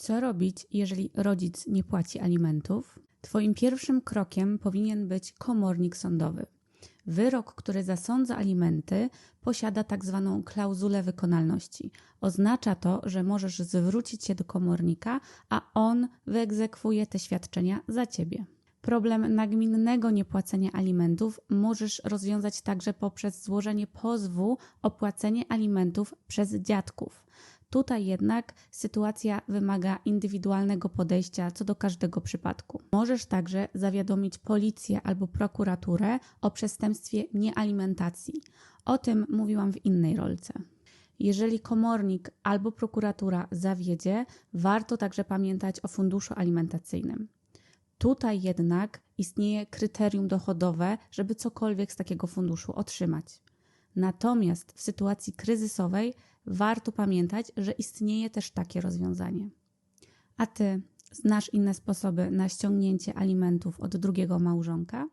Co robić, jeżeli rodzic nie płaci alimentów? Twoim pierwszym krokiem powinien być komornik sądowy. Wyrok, który zasądza alimenty, posiada tak zwaną klauzulę wykonalności. Oznacza to, że możesz zwrócić się do komornika, a on wyegzekwuje te świadczenia za ciebie. Problem nagminnego niepłacenia alimentów możesz rozwiązać także poprzez złożenie pozwu o płacenie alimentów przez dziadków. Tutaj jednak sytuacja wymaga indywidualnego podejścia co do każdego przypadku. Możesz także zawiadomić policję albo prokuraturę o przestępstwie niealimentacji. O tym mówiłam w innej rolce. Jeżeli komornik albo prokuratura zawiedzie, warto także pamiętać o funduszu alimentacyjnym. Tutaj jednak istnieje kryterium dochodowe, żeby cokolwiek z takiego funduszu otrzymać. Natomiast w sytuacji kryzysowej warto pamiętać, że istnieje też takie rozwiązanie. A ty znasz inne sposoby na ściągnięcie alimentów od drugiego małżonka?